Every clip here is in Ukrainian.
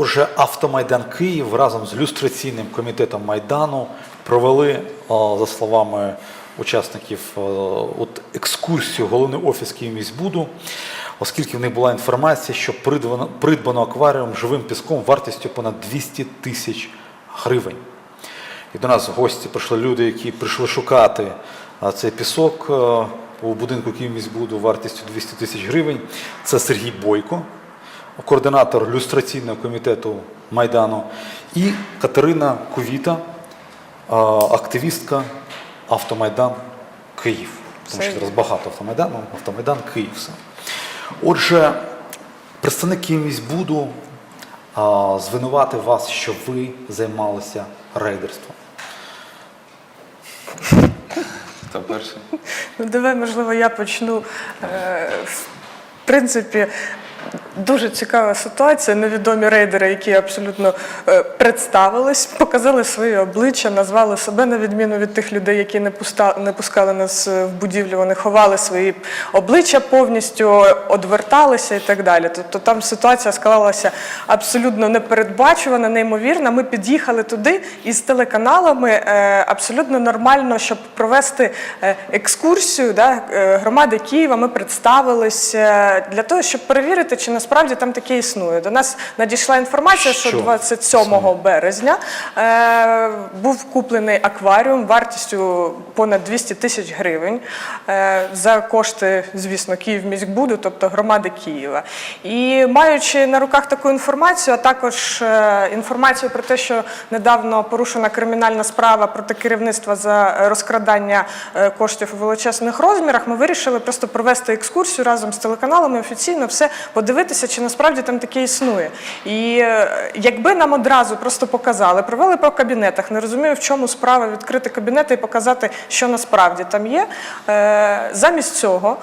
Отже, Автомайдан Київ разом з люстраційним комітетом Майдану провели, за словами учасників, от екскурсію головний офіс Київміськбуду, оскільки в них була інформація, що придбано, придбано акваріум живим піском вартістю понад 200 тисяч гривень. І до нас в гості прийшли люди, які прийшли шукати цей пісок у будинку Київміськбуду вартістю 200 тисяч гривень. Це Сергій Бойко, координатор люстраційного комітету Майдану, і Катерина Ковіта, активістка Автомайдан Київ. Тому що зараз багато автомайдану, автомайдан Київ. все. Отже, представник Київміськбуду а, звинуватив вас, що ви займалися рейдерством. Хто перший? Ну, давай, можливо, я почну. Е, В принципі, дуже цікава ситуація. Невідомі рейдери, які абсолютно е, представились, показали своє обличчя, назвали себе на відміну від тих людей, які не пускали нас е, в будівлю. Вони ховали свої обличчя повністю, одверталися і так далі. Тобто там ситуація склалася абсолютно непередбачувана, неймовірна. Ми під'їхали туди із телеканалами е, абсолютно нормально, щоб провести екскурсію да, громади Києва. Ми представилися для того, щоб перевірити, чи насправді там таке існує. До нас надійшла інформація, що, Що? 27 березня е, був куплений акваріум вартістю понад 200 тисяч гривень е, за кошти, звісно, Київміськбуду, тобто громади Києва. І маючи на руках таку інформацію, а також е, інформацію про те, що недавно порушена кримінальна справа проти керівництва за розкрадання е, коштів у величезних розмірах, ми вирішили просто провести екскурсію разом з телеканалами офіційно все подивитися, чи насправді там таке існує. І е, якби нам одразу просто показали, провели по кабінетах, не розумію, в чому справа відкрити кабінети і показати, що насправді там є. Е, Замість цього.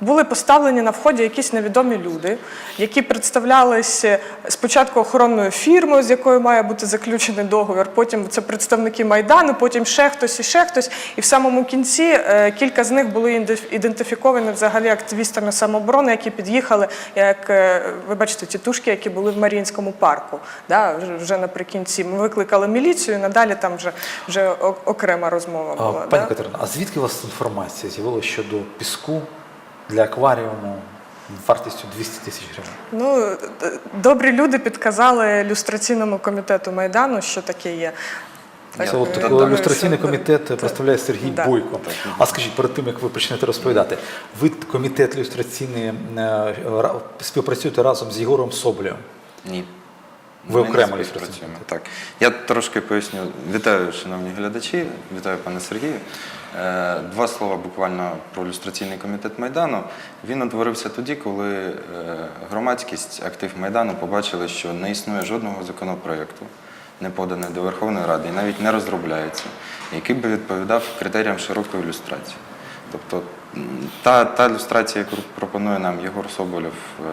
Були поставлені на вході якісь невідомі люди, які представлялися спочатку охоронною фірмою, з якою має бути заключений договір. Потім це представники майдану, потім ще хтось і ще хтось. І в самому кінці е, кілька з них були ідентифіковані взагалі активістами самооборони, які під'їхали, як е, ви бачите, тітушки, які були в Маріїнському парку. Да, вже- наприкінці ми викликали міліцію. і Надалі там вже вже окрема розмова була. Пані да? Катерина, а звідки у вас інформація з'явилася щодо піску для акваріуму вартістю 200 тисяч гривень? Ну, добрі люди підказали люстраційному комітету Майдану, що таке є. Це от я люстраційний комітет представляє Сергій Да. Бойко. А скажіть, перед тим як ви почнете розповідати, ви комітет люстраційний е, співпрацюєте разом з Єгором Соболєвим. Ні. Ви Ми окремо співпрацюємо. Так. Я трошки поясню. Вітаю, шановні глядачі, вітаю пане Сергію. Е, Два слова буквально про люстраційний комітет Майдану. Він утворився тоді, коли е, громадськість, актив Майдану побачили, що не існує жодного законопроекту, не поданий до Верховної Ради і навіть не розробляється, який би відповідав критеріям широкої люстрації. Тобто та, та люстрація, яку пропонує нам Єгор Соболєв, е,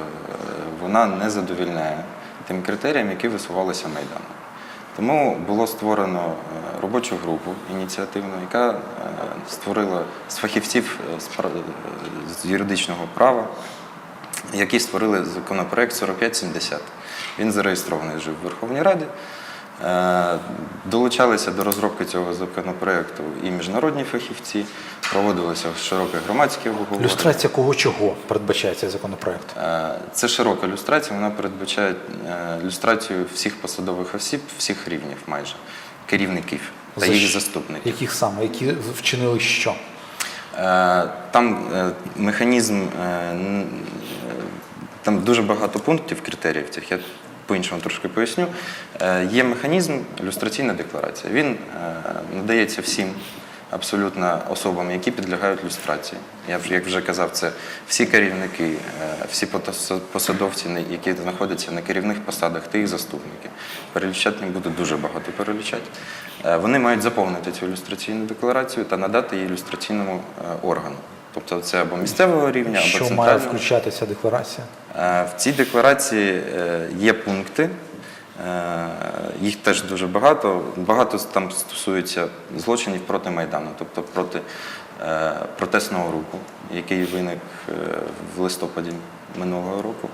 вона не задовільняє тим критеріям, які висувалися Майданом. Тому було створено е, робочу групу ініціативну, яка е, створила з фахівців е, з юридичного права, які створили законопроект 4570. Він зареєстрований вже в Верховній Раді. Е, Долучалися до розробки цього законопроекту і міжнародні фахівці, проводилися широке громадське обговорення. Люстрація кого чого передбачає цей законопроект? Е, Це широка люстрація, вона передбачає е, люстрацію всіх посадових осіб, всіх рівнів майже, керівників та За їх заступників. Яких саме? Які вчинили що? Там механізм, там дуже багато пунктів, критеріїв цих. Я по-іншому трошки поясню. Е, Є механізм люстраційна декларація. Він е, надається всім абсолютно особам, які підлягають люстрації. Я вже як вже казав, це всі керівники, е, всі посадовці, які знаходяться на керівних посадах, та їх заступники. Перелічати не буду дуже багато перелічати. Вони мають заповнити цю ілюстраційну декларацію та надати її ілюстраційному е, органу. Тобто це або місцевого рівня, або Що має центрального. включати ця декларація? Е, В цій декларації е, є пункти, е, їх теж дуже багато. Багато там стосується злочинів проти Майдану, тобто проти протестного руху, який виник в листопаді минулого року,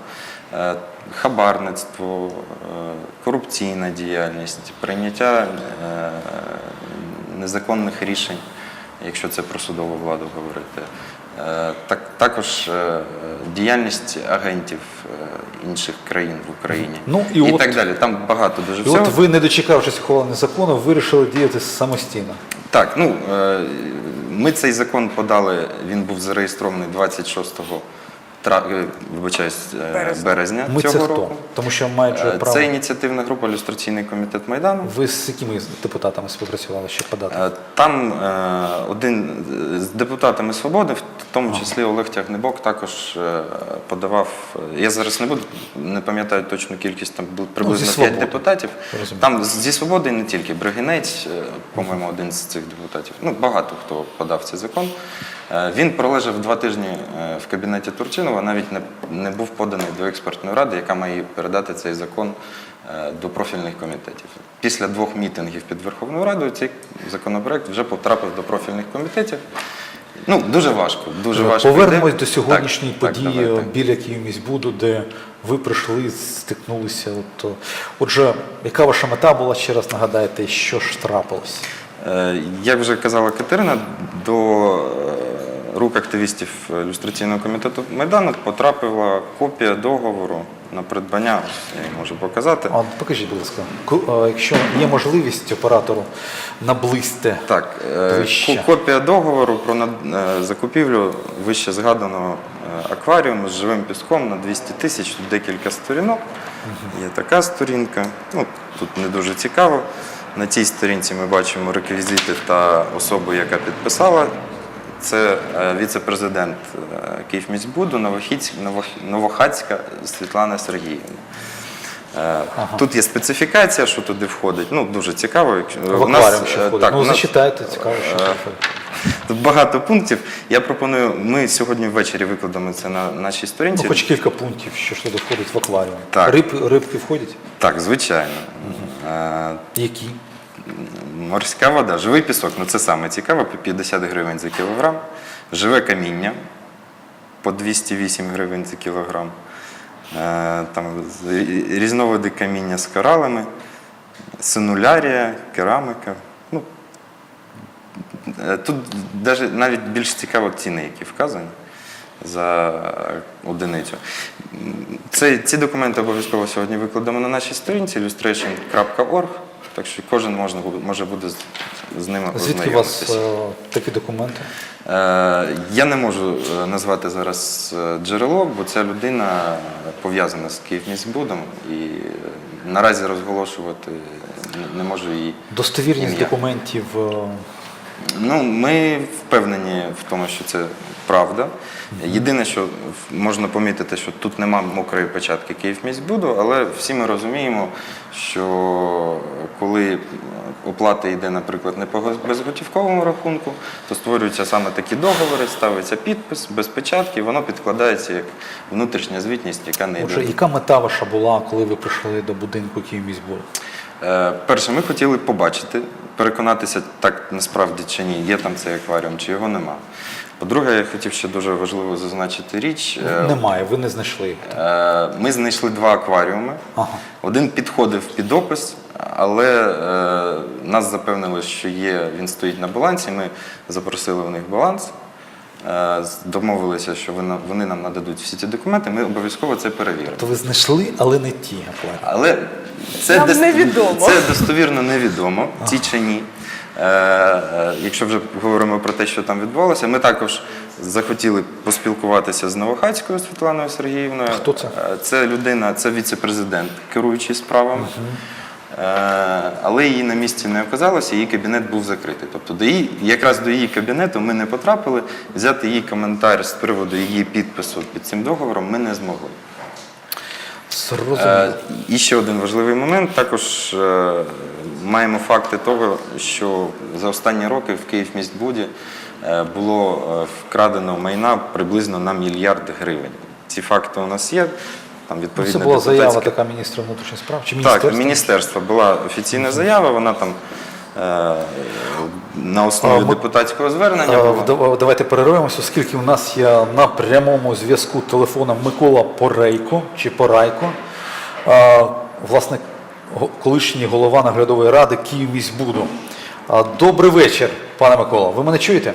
хабарництво, корупційна діяльність, прийняття незаконних рішень, якщо це про судову владу говорити. Е, Так, також е, діяльність агентів е, інших країн в Україні Ну, і і от- так далі. Там багато дуже І всього. от ви, не дочекавшись ухвалення закону, вирішили діяти самостійно. Так, ну ми цей закон подали. Він був зареєстрований 26 тра... е, вибачаюсь, е, Березня. березня Ми це цього хто? року. Тому що маючи Е, право. Це ініціативна група Люстраційний комітет Майдану. Ви з якими депутатами співпрацювали, щоб подати? Там один з депутатами свободи, в тому числі Олег Тягнебок, також подавав. Я зараз не буду не пам'ятаю точну кількість, там приблизно Ну, 5 депутатів. Розумію. Там зі свободи не тільки Бригинець, по-моєму, один з цих депутатів. Ну багато хто подав цей закон. Е, Він пролежав два тижні е, в кабінеті Турчинова, навіть не, не був поданий до експертної ради, яка має передати цей закон е, до профільних комітетів. Після двох мітингів під Верховною Радою цей законопроект вже потрапив до профільних комітетів. Ну, дуже важко. Дуже важко. Повернемось йде. до сьогоднішньої Так, так, події давайте. біля Київміськбуду, де ви прийшли, стикнулися. От, отже, яка ваша мета була? Ще раз нагадайте, що ж трапилось? Як вже казала Катерина, до рук активістів люстраційного комітету Майдану потрапила копія договору на придбання. Я її можу показати. А, покажіть, будь ласка, якщо є можливість оператору наблизьте. Так, е, Ближче. копія договору про е, закупівлю вище згаданого е, акваріуму з живим піском на 200 тисяч, тут декілька сторінок. Є така сторінка. Ну, тут не дуже цікаво. На цій сторінці ми бачимо реквізити та особу, яка підписала. Це е, віце-президент е, Київміськбуду Новохацька Світлана Сергіївна. Е, Тут є специфікація, що туди входить. Ну, дуже цікаво. В у нас, ще входить. так, ну, у нас- зачитайте, цікаво, що це. Тут багато пунктів. Я пропоную, ми сьогодні ввечері викладемо це на нашій сторінці. Ну, хоч кілька пунктів, що ж туди входить в акваріум. Так. Риб, рибки входять? Так, звичайно. Е, Які? Морська вода, живий пісок, ну це саме цікаве, по 50 гривень за кілограм. Живе каміння по 208 гривень за кілограм. Е, Там різновиди каміння з коралами, синулярія, кераміка. Ну, е, тут навіть більш цікаво ціни, які вказані за одиницю. Це, ці документи обов'язково сьогодні викладемо на нашій сторінці illustration.org, так що кожен можна, може буде з, ними Звідки у вас е, такі документи? Е, Я не можу е, назвати зараз е, джерело, бо ця людина пов'язана з Київміськбудом і е, наразі розголошувати не- не можу її. Достовірність ім'я. документів. Ну, ми впевнені в тому, що це правда. Єдине, що можна помітити, що тут нема мокрої печатки Київміськбуду, але всі ми розуміємо, що коли оплата йде, наприклад, не по безготівковому рахунку, то створюються саме такі договори, ставиться підпис без печатки, воно підкладається як внутрішня звітність, яка не Отже, йде. яка мета ваша була, коли ви прийшли до будинку Київміськбуду? Е, Перше, ми хотіли побачити, переконатися, так насправді чи ні, є там цей акваріум, чи його нема. По-друге, я хотів ще дуже важливо зазначити річ. Е, Немає, ви не знайшли. е, Ми знайшли два акваріуми. Ага. Один підходив під опис, але нас запевнили, що є, він стоїть на балансі. Ми запросили в них баланс. Е, Домовилися, що вони, нам нададуть всі ці документи, ми обов'язково це перевіримо. То ви знайшли, але не ті акваріуми. Але це, Нам невідомо. це достовірно невідомо, ті чи ні. Е, е, якщо вже говоримо про те, що там відбувалося, ми також захотіли поспілкуватися з Новохацькою Світланою Сергіївною. Хто це? Е, Це людина, це віце-президент, керуючий справами. Е, Але її на місці не оказалося, її кабінет був закритий. Тобто до її, якраз до її кабінету ми не потрапили, взяти її коментар з приводу її підпису під цим договором ми не змогли. Е, І ще один важливий момент. Також е, маємо факти того, що за останні роки в Київміськбуді е, було е, вкрадено майна приблизно на мільярд гривень. Ці факти у нас є. Там Ну, Це була заява така міністра внутрішніх справ чи так, міністерства? міністерства була офіційна заява, вона там е, на основі А, депутатського звернення. Е, було. Давайте перервемося, оскільки у нас є на прямому зв'язку телефоном Микола Порейко чи Порайко, е, власне, колишній голова наглядової ради Київміськбуду. Е, Добрий вечір, пане Микола. Ви мене чуєте?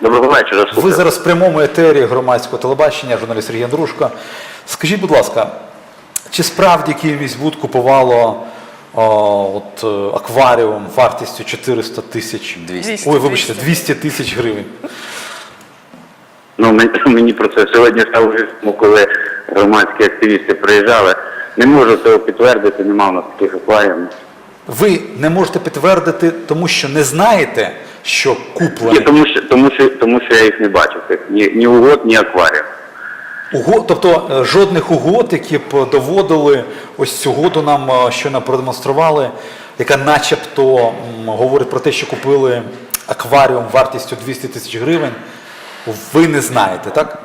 Доброго вечора. Ви зараз в прямому етері громадського телебачення, журналіст Сергій Андрушко. Скажіть, будь ласка, чи справді Київміськбуд купувало о, от, е, акваріум вартістю 400 тисяч? 200. Ой, вибачте, 200. 200 тисяч гривень. Ну, мені, про це сьогодні стало відомо, коли громадські активісти приїжджали. Не можу цього підтвердити, нема у нас таких акваріумів. Ви не можете підтвердити, тому що не знаєте, що Ні, куплено. тому що, тому що, тому що я їх не бачив. Ні, ні угод, ні акваріум. Угод, тобто е, жодних угод, які б доводили ось цю угоду нам е, щойно продемонстрували, яка начебто говорить про те, що купили акваріум вартістю 200 тисяч гривень, ви не знаєте, так?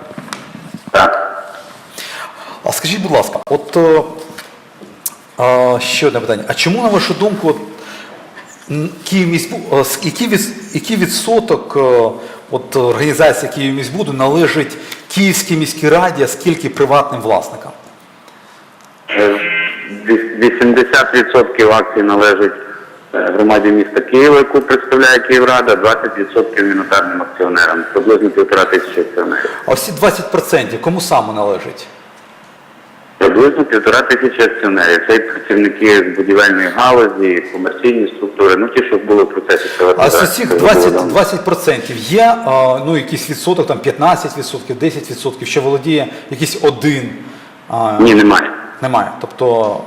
Так. А скажіть, будь ласка, от е, е, ще одне питання. А чому, на вашу думку, от, від, який відсоток от, організації Київміськбуду належить Київській міській раді, а скільки приватним власникам? Е, віс- 80% акцій належить е, громаді міста Києва, яку представляє Київрада, 20% мінотарним акціонерам, приблизно півтора тисячі акціонерів. А всі 20% кому саме належить? Приблизно півтора тисячі акціонерів. Це і працівники будівельної галузі, комерційні структури, ну ті, що були в процесі А з цих 20, було давно. 20% є а, ну, якийсь відсоток, там 15%, 10%, що володіє якийсь один. А, Ні, немає. Немає. Тобто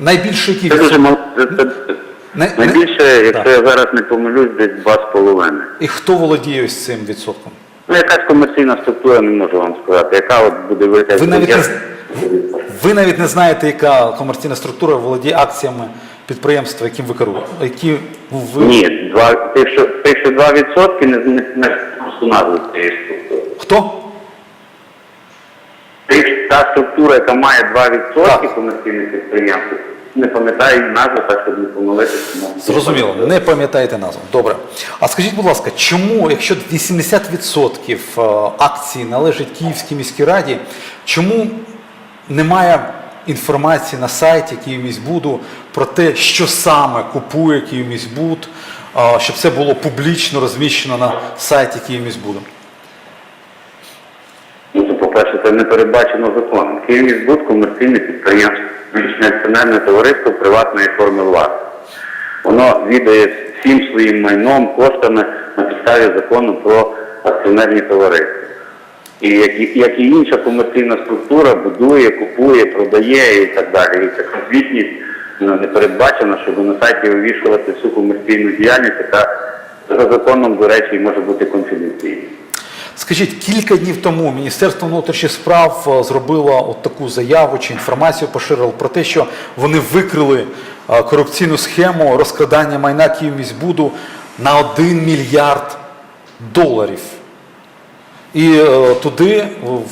найбільший який Це дуже відсоток? мало. це- це- Не- Найбільше, якщо я зараз не помилюсь, десь два з половиною. І хто володіє ось цим відсотком? Ну, якась комерційна структура, не можу вам сказати, яка от буде витягти. Ви навіть, не, з- ви навіть не знаєте, яка комерційна структура володіє акціями підприємства, яким ви керуєте. Які ви... Ні, два, тих, що, тих, що 2% не, не, не просто назву цієї структури. Хто? Тих, та структура, яка має 2% Так. комерційних підприємств, не пам'ятаю назву, так щоб не помилитися. Зрозуміло, не пам'ятаєте назву. Добре. А скажіть, будь ласка, чому, якщо 80% е, акцій належить Київській міській раді, чому немає інформації на сайті Київміськбуду про те, що саме купує Київміськбуд, е, щоб це було публічно розміщено на сайті Київміськбуду? Ну, по-перше, це не передбачено законом. Київміськбуд – комерційне підприємство, акціонерне товариство приватної форми власності. Воно віддає всім своїм майном, коштами на підставі закону про акціонерні товариства. І як, і- інша комерційна структура будує, купує, продає і так далі. І така звітність не передбачена, щоб на сайті вивішувати всю комерційну діяльність, яка за законом, до речі, може бути конфіденційною. Скажіть, кілька днів тому Міністерство внутрішніх справ е, зробило от таку заяву чи інформацію поширило про те, що вони викрили е, корупційну схему розкрадання майна Київміськбуду на 1 мільярд доларів. І е, туди,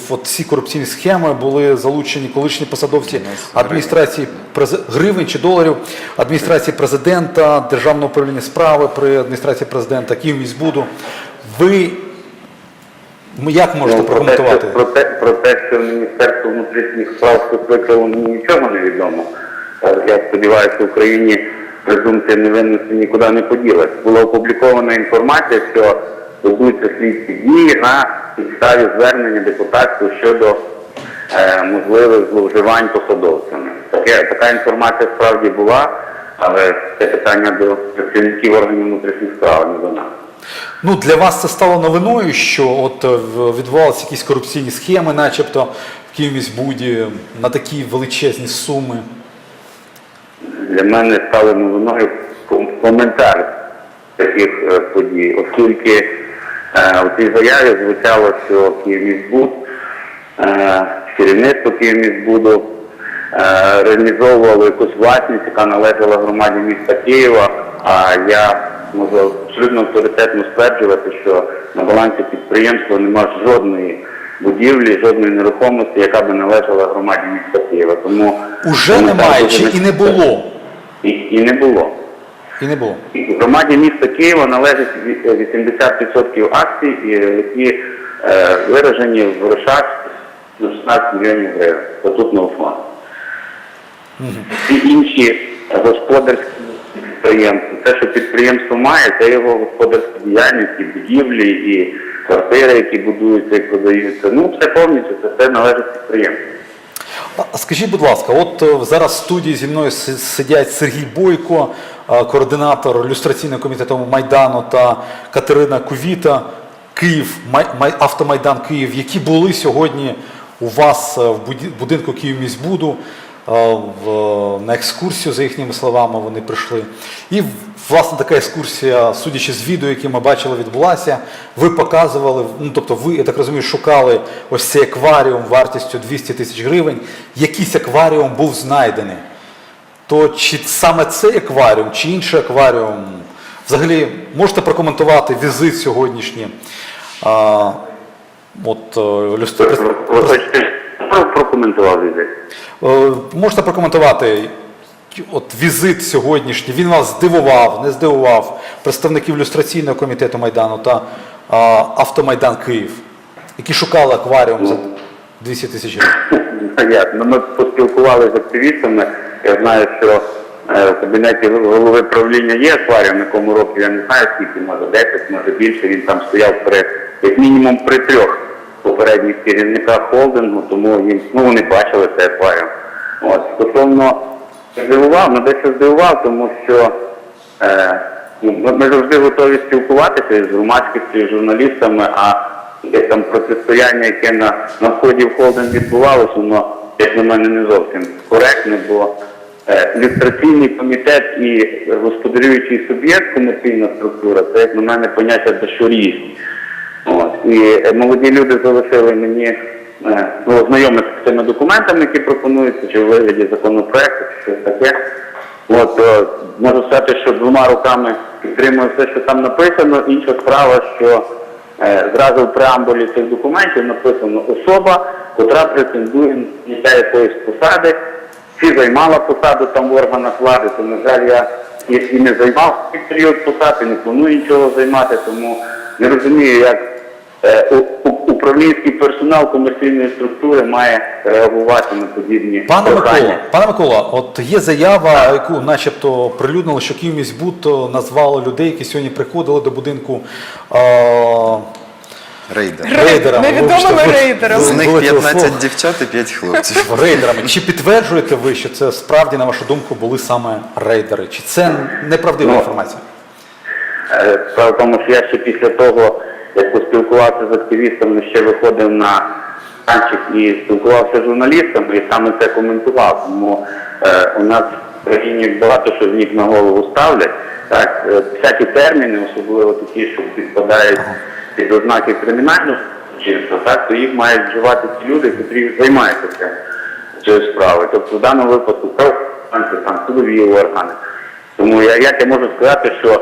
в ці корупційні схеми, були залучені колишні посадовці адміністрації гривень чи доларів, адміністрації президента, Державного управління справи при адміністрації президента, Київміськбуду. Ви як можете Ну, прокоментувати? Про те, про те, що Міністерство внутрішніх справ тут мені нічого не відомо. Е, Я сподіваюся, в Україні презумпція невинності нікуди не поділась. Була опублікована інформація, що ведуться слідчі дії на підставі звернення депутатів щодо е, можливих зловживань посадовцями. Таке, така інформація справді була, але це питання до працівників органів внутрішніх справ, не до нас. Ну, для вас це стало новиною, що от е, відбувалися якісь корупційні схеми, начебто в Київміськбуді на такі величезні суми. Для мене стало новиною коментар таких е, подій, оскільки е, у цій заяві звучало, що Київміськбуд, е, керівництво Київміськбуду е, реалізовувало якусь власність, яка належала громаді міста Києва, а я можу абсолютно авторитетно стверджувати, що на балансі підприємства немає жодної будівлі, жодної нерухомості, яка би належала громаді міста Києва. Тому Уже немає чи і не було? і, і не було. І не було. Громаді міста Києва належить 80% акцій, які е, виражені в грошах на 16 мільйонів гривень статутного фонду. Всі інші господарські підприємства, те, що підприємство має, це його господарська діяльність, і будівлі, і квартири, які будуються і продаються. Ну, все повністю, це все належить підприємству. Скажіть, будь ласка, от е, зараз в студії зі мною сидять Сергій Бойко, е, координатор люстраційного комітету Майдану та Катерина Кувіта, Київ, Май, Май- Автомайдан Київ, які були сьогодні у вас е, в будинку Київміськбуду. Е, На екскурсію, за їхніми словами, вони прийшли. І власне така екскурсія, судячи з відео, яке ми бачили, відбулася. Ви показували, ну тобто, ви, я так розумію, шукали ось цей акваріум вартістю 200 тисяч гривень. Якийсь акваріум був знайдений. То чи саме цей акваріум, чи інший акваріум? Взагалі, можете прокоментувати візит сьогоднішній? А, от, е, люстр... прокоментував візит? Е, Можете прокоментувати от візит сьогоднішній, він вас здивував, не здивував представників люстраційного комітету Майдану та а, Автомайдан Київ, які шукали акваріум за 200 тисяч гривень. Ну? Ну, ми поспілкувалися з активістами. Я знаю, що е, в кабінеті голови правління є акваріум, якому року я не знаю скільки, може 10, може більше. Він там стояв при як мінімум при трьох попередніх керівниках холдингу, тому їм ну вони бачили цей акваріум. От стосовно здивував, ну дещо здивував, тому що е, ну, ми, завжди готові спілкуватися з громадськістю, з журналістами, а якесь там протистояння, яке на, на вході в холдинг відбувалося, воно, як на мене, не зовсім коректне, бо е, люстраційний комітет і господарюючий суб'єкт, комерційна структура, це, як на мене, поняття дещо різні. І е, молоді люди залишили мені е, ну, ознайомитися з цими документами, які пропонуються, чи в вигляді законопроекту, чи щось таке. От, е, можу сказати, що двома руками підтримую все, що там написано. Інша справа, що е, зразу в преамбулі цих документів написано особа, котра претендує на якоїсь посади, чи займала посаду там в органах влади, то, на жаль, я і, і не займав цей період посади, не планую нічого займати, тому не розумію, як управлінський персонал комерційної структури має реагувати на подібні Пане. Микола, пане Микола, от є заява, яку начебто прилюднили, що Київміськбуд е, назвало людей, які сьогодні приходили до будинку е, Рейдер. рейдерами. Невідомими рейдерами. З них 15 дівчат і 5 хлопців. рейдерами. Чи підтверджуєте ви, що це справді, на вашу думку, були саме рейдери? Чи це неправдива Ну, інформація? Е, Справа в тому, що я ще після того, як поспілкувався з активістами, ще виходив на танчик і спілкувався з журналістами, і саме це коментував. Тому е, у нас в країні багато що з ніг на голову ставлять. Так, е, всякі терміни, особливо такі, що підпадають під ознаки кримінального злочинства, так, то їх мають вживати ті люди, які займаються цією справою. Тобто в даному випадку правоохоронці, там судові органи. Тому я, як я можу сказати, що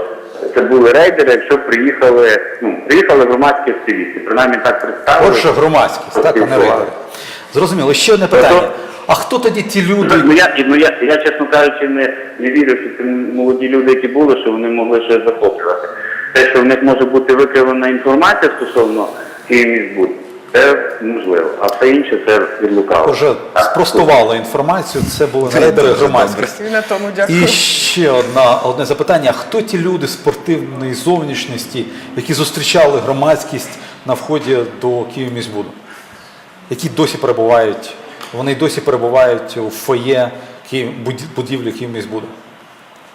це були рейдери, якщо приїхали, ну, приїхали громадські активісти, принаймні так представили. Отже, громадськість, так, а не рейдери. Зрозуміло. Ще одне питання. А хто тоді ті люди? Ну я, ну, я, я, чесно кажучи, не, не вірю, що це молоді люди, які були, що вони могли щось захоплювати. Те, що в них може бути викривлена інформація стосовно Київміськбуд, це можливо. А все інше це відлукало. Вже Так. спростували інформацію, це були не рейдери громадськості. І на тому дякую. І ще одна, одне запитання. Хто ті люди спортивної зовнішності, які зустрічали громадськість на вході до Київміськбуду? Які досі перебувають, вони досі перебувають у фоє Київ, буді- будівлі Київміськбуду?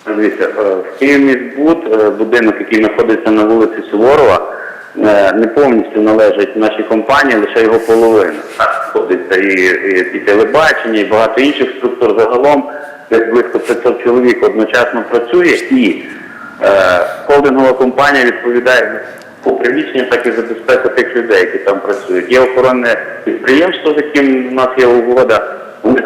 Дивіться, е, в Київміськбуд, е, будинок, який знаходиться на вулиці Суворова, не повністю належить нашій компанії, лише його половина. Так сходиться і, і, і телебачення, і багато інших структур. Загалом десь близько 500 чоловік одночасно працює, і е, холдингова компанія відповідає по приміщенням, так і за безпеку тих людей, які там працюють. Є охоронне підприємство, з яким у нас є угода, вони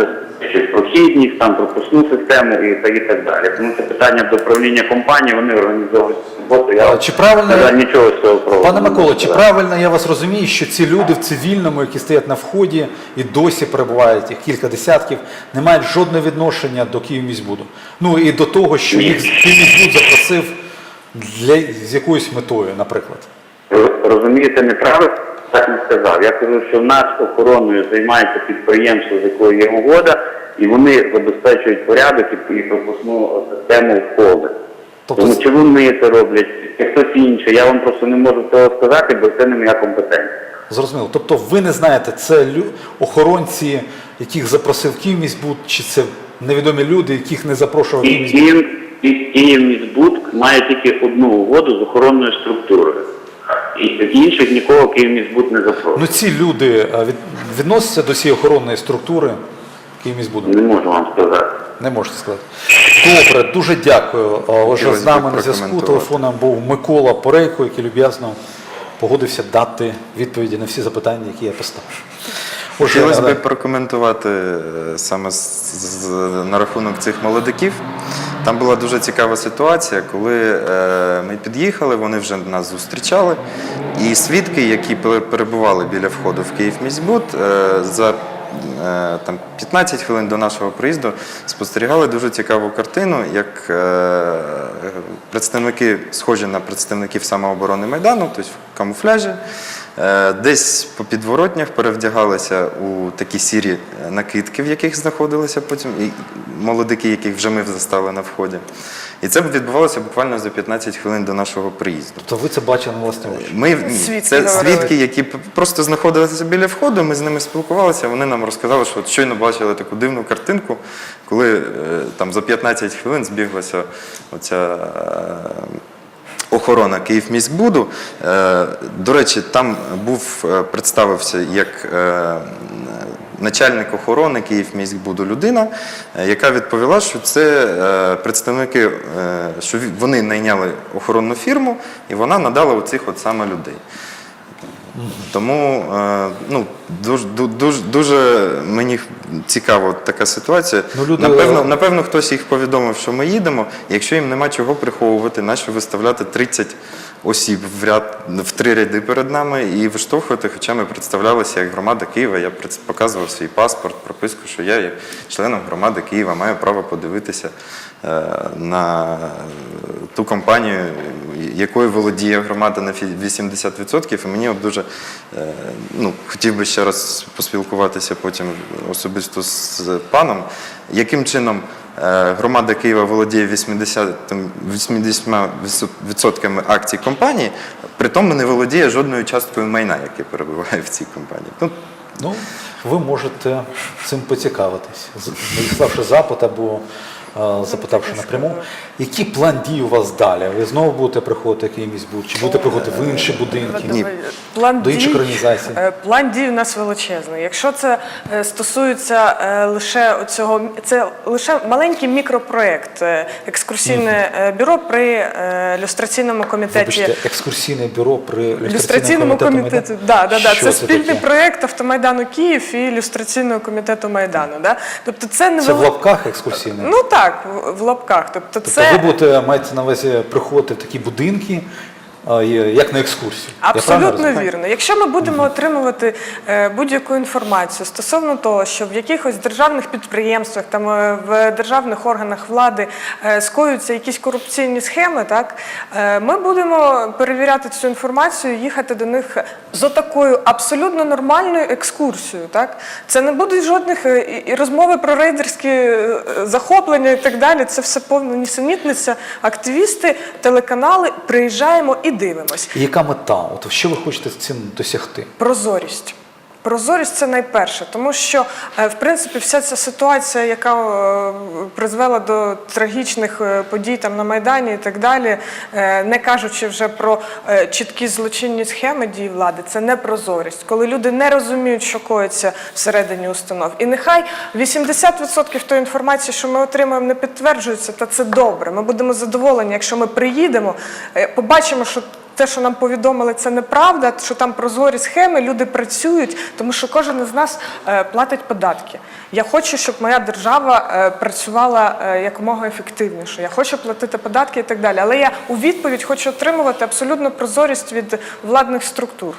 прохідність, там пропускну систему і, та- і так далі. Тому це питання до правління компанії, вони організовують роботу. Я чи правильно- на нічого з цього проводу. Пане можу чи правильно я вас розумію, що ці люди в цивільному, які стоять на вході і досі перебувають, їх кілька десятків, не мають жодного відношення до Київміськбуду? Ну і до того, що їх Київміськбуд запросив для, з якоюсь метою, наприклад. Роз- Розумієте, неправильно так не сказав. Я кажу, що в нас охороною займається підприємство, з якою є угода, і вони забезпечують порядок і, пропускну систему входу. Тобто Тому чи вони це роблять, чи хтось інший, я вам просто не можу цього сказати, бо це не моя компетенція. Зрозуміло. Тобто ви не знаєте, це лю- охоронці, яких запросив Київміськбуд, чи це невідомі люди, яких не запрошував Київміськбуд? Київміськбуд має тільки одну угоду з охоронною структурою. І інших нікого Київміськбуд не запрошує. Ну ці люди е, від, відносяться до цієї охоронної структури Київміськбуду? Не можу вам сказати. Не можете сказати. Добре, дуже дякую. А, Отже, з нами на зв'язку телефоном був Микола Порейко, який люб'язно погодився дати відповіді на всі запитання, які я поставив. Хотілося е, б прокоментувати е, саме з, з- на рахунок цих молодиків. Там була дуже цікава ситуація, коли е, ми під'їхали, вони вже нас зустрічали. І свідки, які перебували біля входу в Київміськбуд, е, за е, там, 15 хвилин до нашого приїзду спостерігали дуже цікаву картину, як е, представники, схожі на представників самооборони Майдану, тобто в камуфляжі, Е, Десь по підворотнях перевдягалися у такі сірі е, накидки, в яких знаходилися потім і молодики, яких вже ми застали на вході. І це відбувалося буквально за 15 хвилин до нашого приїзду. Тобто ви це бачили на власні очі. Ми ні, Свідки це говорили. свідки, які просто знаходилися біля входу. Ми з ними спілкувалися. Вони нам розказали, що от щойно бачили таку дивну картинку, коли е, там за 15 хвилин збіглася оця. Охорона Київміськбуду. Е, До речі, там був е, представився як е, начальник охорони Київміськбуду людина, яка відповіла, що це представники, що вони найняли охоронну фірму, і вона надала оцих от саме людей. Тому е, ну, дуже, дуже, дуже мені цікава така ситуація. Ну, люди- Напевно, напевно, хтось їх повідомив, що ми їдемо. Якщо їм нема чого приховувати, нащо виставляти 30 осіб в ряд в три ряди перед нами і виштовхувати. Хоча ми представлялися як громада Києва. Я показував свій паспорт, прописку, що я є членом громади Києва, маю право подивитися е, на ту компанію, якою володіє громада на 80%. І мені от дуже е, ну, хотів би ще раз поспілкуватися потім особисто з паном, яким чином е, громада Києва володіє 80, там, 80% акцій компанії, при тому не володіє жодною часткою майна, яке перебуває в цій компанії. Ну, Ну, ви можете цим поцікавитись, надіславши запит або е, запитавши напряму. Який план дій у вас далі? Ви знову будете приходити в Київміськбуд, чи будете приходити в інші будинки? Ні. План До інших дій, організацій. е, План дій у нас величезний. Якщо це е, стосується е, лише цього, це лише маленький мікропроєкт, е, екскурсійне е, бюро при е, люстраційному комітеті. Вибачте, екскурсійне бюро при Люстраційному комітеті, да, да, да. Що це спільний таке? проєкт автомайдану Київ і люстраційного комітету Майдану. Да? Тобто це не Це в лапках екскурсійне? Ну так, в- в лапках. Тобто, Тобто це ви будете маєте на увазі приходити в такі будинки, як на екскурсію. Абсолютно вірно. Якщо ми будемо отримувати е, будь-яку інформацію стосовно того, що в якихось державних підприємствах, там е, в державних органах влади е, скоюються якісь корупційні схеми, так е, ми будемо перевіряти цю інформацію, їхати до них з отакою абсолютно нормальною екскурсією. Так це не буде жодних е, і- розмови про рейдерські е, захоплення і так далі. Це все повна нісенітниця. Активісти, телеканали приїжджаємо і дивимось. Яка мета? От що ви хочете цим досягти? Прозорість. Прозорість це найперше, тому що е, в принципі вся ця ситуація, яка е, призвела до трагічних е, подій там на майдані і так далі, не кажучи вже про чіткі злочинні схеми дії влади, це не прозорість, коли люди не розуміють, що коїться всередині установ. І нехай 80% тої інформації, що ми отримуємо, не підтверджується, та це добре. Ми будемо задоволені, якщо ми приїдемо, побачимо, що те, що нам повідомили, це неправда, що там прозорі схеми, люди працюють, тому що кожен із нас е, платить податки. Я хочу, щоб моя держава е, працювала е, якомога ефективніше. Я хочу платити податки і так далі. Але я у відповідь хочу отримувати абсолютну прозорість від владних структур.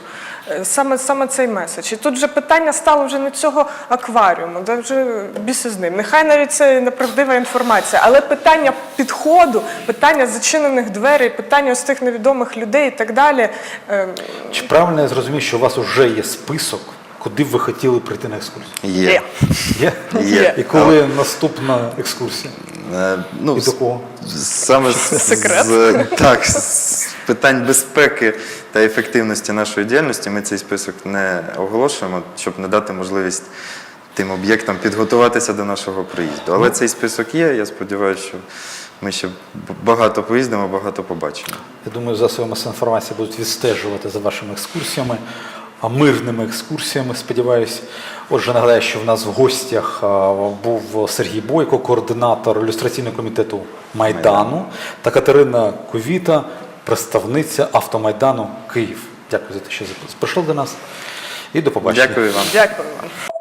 Саме саме цей меседж. І тут вже питання стало вже не цього акваріуму, де вже біси з ним. Нехай навіть це неправдива інформація, але питання підходу, питання зачинених дверей, питання ось тих невідомих людей і так далі. е, Чи правильно я зрозумів, що у вас вже є список, куди б ви хотіли прийти на екскурсію? Є. Є. Є? Є. І коли наступна екскурсія? Е, Ну, І до кого? Саме з, Секрет? з- так, з питань безпеки та ефективності нашої діяльності ми цей список не оголошуємо, щоб не дати можливість тим об'єктам підготуватися до нашого приїзду. Але цей список є. Я сподіваюся, що ми ще багато поїздимо, багато побачимо. Я думаю, засоби масової інформації будуть відстежувати за вашими екскурсіями, а мирними екскурсіями, сподіваюся. Отже, нагадаю, що в нас в гостях був Сергій Бойко, координатор ілюстраційного комітету Майдану, та Катерина Ковіта, представниця автомайдану Київ. Дякую за те, що прийшли до нас. І до побачення. Дякую вам. Дякую вам.